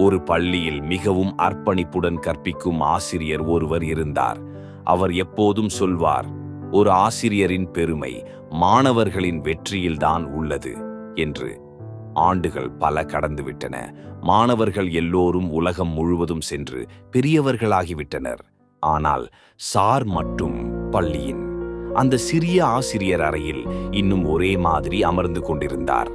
ஒரு பள்ளியில் மிகவும் அர்ப்பணிப்புடன் கற்பிக்கும் ஆசிரியர் ஒருவர் இருந்தார். அவர் எப்போதும் சொல்வார் ஒரு ஆசிரியரின் பெருமை மாணவர்களின் வெற்றியில்தான் உள்ளது என்று. ஆண்டுகள் பல கடந்துவிட்டன. மாணவர்கள் எல்லோரும் உலகம் முழுவதும் சென்று பெரியவர்களாகிவிட்டனர். ஆனால் சார் மட்டும் பள்ளியின். அந்த சிறிய ஆசிரியர் அறையில் இன்னும் ஒரே மாதிரி அமர்ந்து கொண்டிருந்தார்.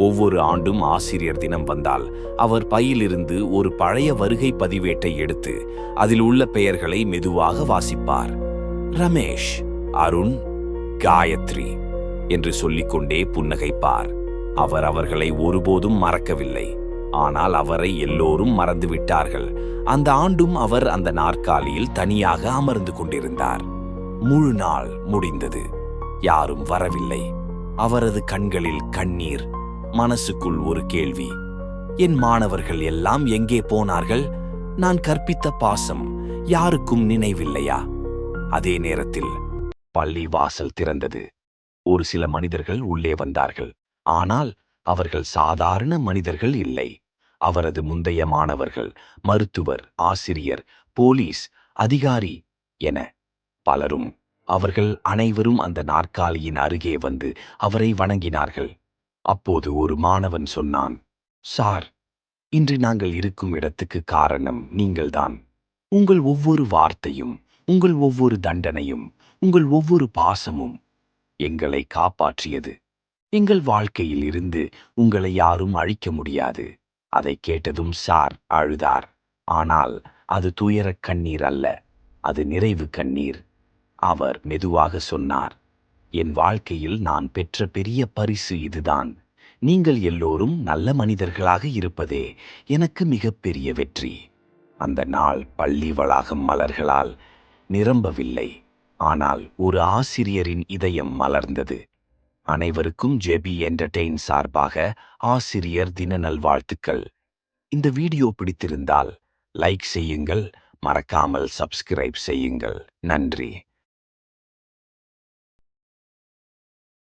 ஒவ்வொரு ஆண்டும் ஆசிரியர் தினம் வந்தால் அவர் பையிலிருந்து ஒரு பழைய வருகை பதிவேட்டை எடுத்து அதில் உள்ள பெயர்களை மெதுவாக வாசிப்பார். ரமேஷ் அருண் காயத்ரி என்று சொல்லிக்கொண்டே புன்னகைப்பார். அவர் அவர்களை ஒருபோதும் மறக்கவில்லை. ஆனால் அவரை எல்லோரும் மறந்துவிட்டார்கள். அந்த ஆண்டும் அவர் அந்த நாற்காலியில் தனியாக அமர்ந்து கொண்டிருந்தார். முழு நாள் முடிந்தது. யாரும் வரவில்லை. அவரது கண்களில் கண்ணீர் மனசுக்குள் ஒரு கேள்வி. என் மாணவர்கள் எல்லாம் எங்கே போனார்கள்? நான் கற்பித்த பாசம் யாருக்கும் நினைவில்லையா? அதே நேரத்தில் பள்ளி வாசல் திறந்தது. ஒரு சில மனிதர்கள் உள்ளே வந்தார்கள். ஆனால் அவர்கள் சாதாரண மனிதர்கள் இல்லை. அவரது முந்தைய மாணவர்கள் மருத்துவர் ஆசிரியர் போலீஸ் அதிகாரி என பலரும் அவர்கள் அனைவரும் அந்த நாற்காலியின் அருகே வந்து அவரை வணங்கினார்கள். அப்போது ஒரு மாணவன் சொன்னான் சார் இன்று நாங்கள் இருக்கும் இடத்துக்கு காரணம் நீங்கள்தான். உங்கள் ஒவ்வொரு வார்த்தையும் உங்கள் ஒவ்வொரு தண்டனையும் உங்கள் ஒவ்வொரு பாசமும் எங்களை காப்பாற்றியது. எங்கள் வாழ்க்கையில் இருந்து உங்களை யாரும் அழிக்க முடியாது. அதை கேட்டதும் சார் அழுதார். ஆனால் அது துயரக் கண்ணீர் அல்ல அது நிறைவு கண்ணீர் அவர் மெதுவாக சொன்னார். என் வாழ்க்கையில் நான் பெற்ற பெரிய பரிசு இதுதான். நீங்கள் எல்லோரும் நல்ல மனிதர்களாக இருப்பதே எனக்கு மிகப்பெரிய வெற்றி. அந்த நாள் பள்ளி வளாகம் மலர்களால் நிரம்பவில்லை. ஆனால் ஒரு ஆசிரியரின் இதயம் மலர்ந்தது. அனைவருக்கும் ஜெபி என்டர்டெயின் சார்பாக ஆசிரியர் தின நல்வாழ்த்துக்கள். இந்த வீடியோ பிடித்திருந்தால் லைக் செய்யுங்கள் மறக்காமல் சப்ஸ்கிரைப் செய்யுங்கள். நன்றி.